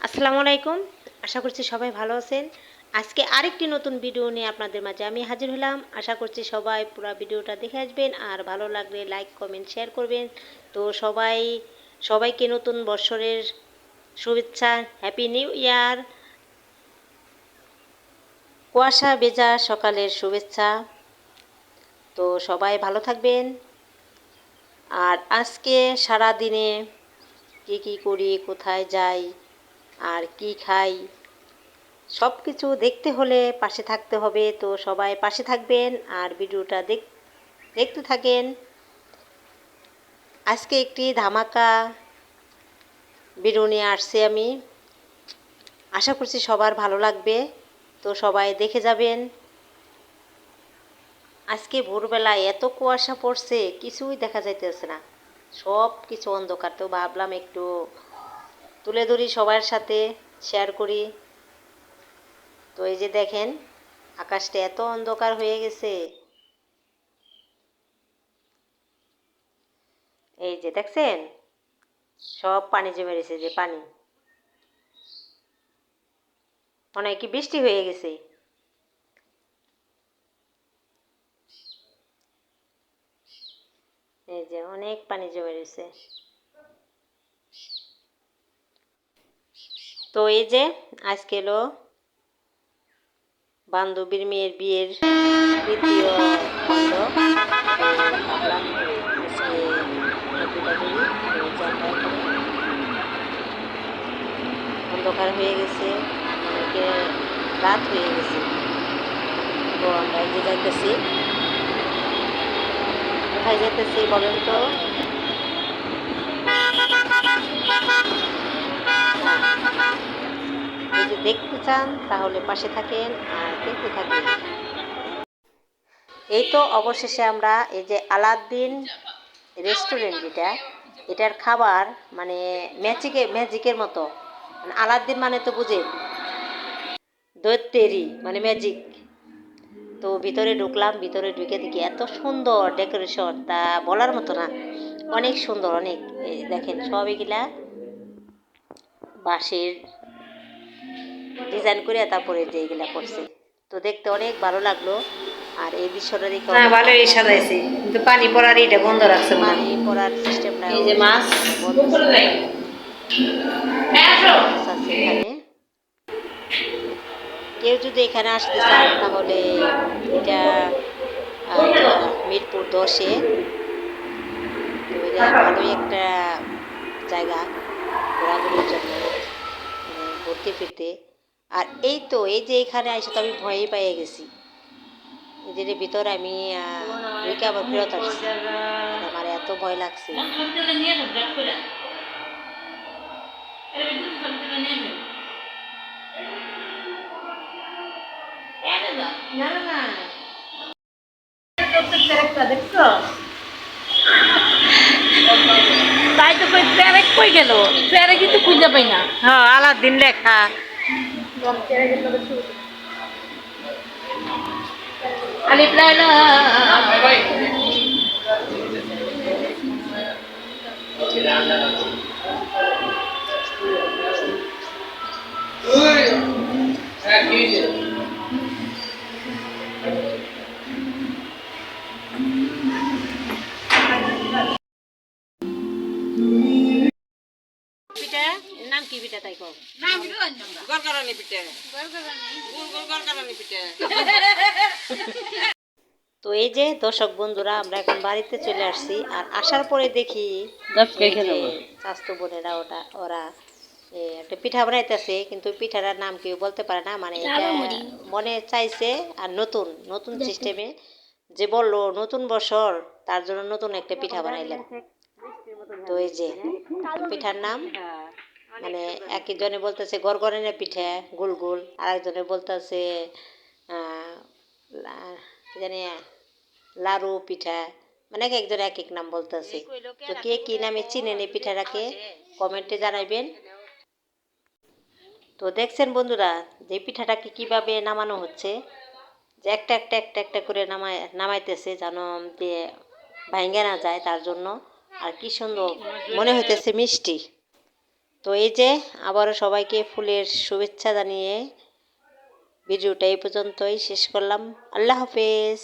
আসসালামু আলাইকুম। আশা করছি সবাই ভালো আছেন। আজকে আরেকটি নতুন ভিডিও নিয়ে আপনাদের মাঝে আমি হাজির হলাম। আশা করছি সবাই পুরো ভিডিওটা দেখে আসবেন। আর ভালো লাগলে লাইক কমেন্ট শেয়ার করবেন। তো সবাই, সবাইকে নতুন বছরের শুভেচ্ছা হ্যাপি নিউ ইয়ার কুয়াশা ভেজা সকালের শুভেচ্ছা। তো সবাই ভালো থাকবেন। আর আজকে সারা দিনে কী কী করি, কোথায় যাই আর কি খাই? সব কিছু দেখতে হলে পাশে থাকতে হবে। তো সবাই পাশে থাকবেন আর ভিডিওটা দেখ, দেখতে থাকেন। আজকে একটি ধামাকা ভিডিও নিয়ে আসছি আমি। আশা করছি সবার ভালো লাগবে। তো সবাই দেখে যাবেন। আজকে ভোরবেলায় এত কুয়াশা পড়ছে, কিছুই দেখা যাইতেছে না। সব কিছু অন্ধকার। তো ভাবলাম একটু তুলে ধরি সবার সাথে শেয়ার করি। তো এই যে দেখেন, আকাশটা এত অন্ধকার হয়ে গেছে। এই যে দেখছেন, সব পানি জমে রয়েছে যে পানি। অনেক কি বৃষ্টি হয়ে গেছে। এই যে অনেক পানি জমে রয়েছে। তো এই যে, আজকে এলো বান্ধবীর মেয়ের বিয়ের। অন্ধকার হয়ে গেছে, অনেকে রাত হয়ে গেছে। তো আমরা এই যে যাইতেছি। কোথায় যেতেছি বলেন তো? দেখতে চান, তাহলে পাশে থাকেন আর দেখতে থাকেন। এই তো অবশেষে আমরা এই যে আলাদ্দিন রেস্টুরেন্ট যেটা এটার খাবার মানে ম্যাজিকে, ম্যাজিকের মতো। মানে আলাদ্দিন মানে তো বুঝে দৈত্যেরি মানে ম্যাজিক। তো ভিতরে ঢুকলাম, ভিতরে ঢুকে দেখি এত সুন্দর ডেকোরেশন, তা বলার মতো না। অনেক সুন্দর, অনেক। দেখেন, সব এগুলা বাঁশের ডিজাইন করে তারপরে যে এগুলা করছে। তো দেখতে অনেক ভালো লাগল। আর এই দৃশ্যটা দেখে হ্যাঁ ভালোই সাজাইছে। কিন্তু পানি পড়ার এটা বন্ধ রাখছে পানি হয়। পড়ার সিস্টেমটা এই যে মাছ আছে এখানে। কেউ যদি এখানে আসতে চান তাহলে এটা মিরপুর দশে। ভালোই একটা জায়গা ঘোরাঘুরির জন্য মানে ঘুরতে ফিরতে। আর এই তো এই যে এখানে এসে তো আমি ভয়ই পেয়ে গেছি। এদের ভিতরে আমি ঢুকে আবার ফেরত আসছি। আমার এত ভয় লাগছে। তাই তো কই প্যারেক কই গেল? প্যারেক কিন্তু খুঁজে পাই না। হ্যাঁ আলাদিন লেখা। আলিফ লাইলা পিঠা কি পিঠা তাই কও। গরগরানি পিঠে। গুল গুল গরগরানি পিঠে। তো এই যে দর্শক বন্ধুরা আমরা এখন বাড়িতে চলে আসছি আর আসার পরে দেখি স্বাস্থ্য বোনেরা ওটা ওরা একটা পিঠা বানাইতেছে কিন্তু পিঠাটার নাম কেউ বলতে পারে না মানে মনে চাইছে আর নতুন নতুন সিস্টেমে যে বলল নতুন বছর তার জন্য নতুন একটা পিঠা বানাইলাম। তো এই যে পিঠার নাম? মানে একজনে বলতেছে গরগরানের পিঠা গোল গোল আর একজনে বলতেছে জানি লাড়ু পিঠা মানে এক একজন এক এক নাম বলতেছে। তো কে কি নামে চিনেন এই পিঠাটাকে কমেন্টে জানাইবেন। তো দেখছেন বন্ধুরা যে পিঠাটাকে কীভাবে নামানো হচ্ছে যে একটা একটা একটা একটা করে নামাই নামাইতেছে যেন যে ভাঙ্গে না যায় তার জন্য আর কি সুন্দর মনে হইতেছে মিষ্টি। তো এই যে আবারও সবাইকে ফুলের শুভেচ্ছা জানিয়ে ভিডিওটা এই পর্যন্তই শেষ করলাম। আল্লাহ হাফেজ।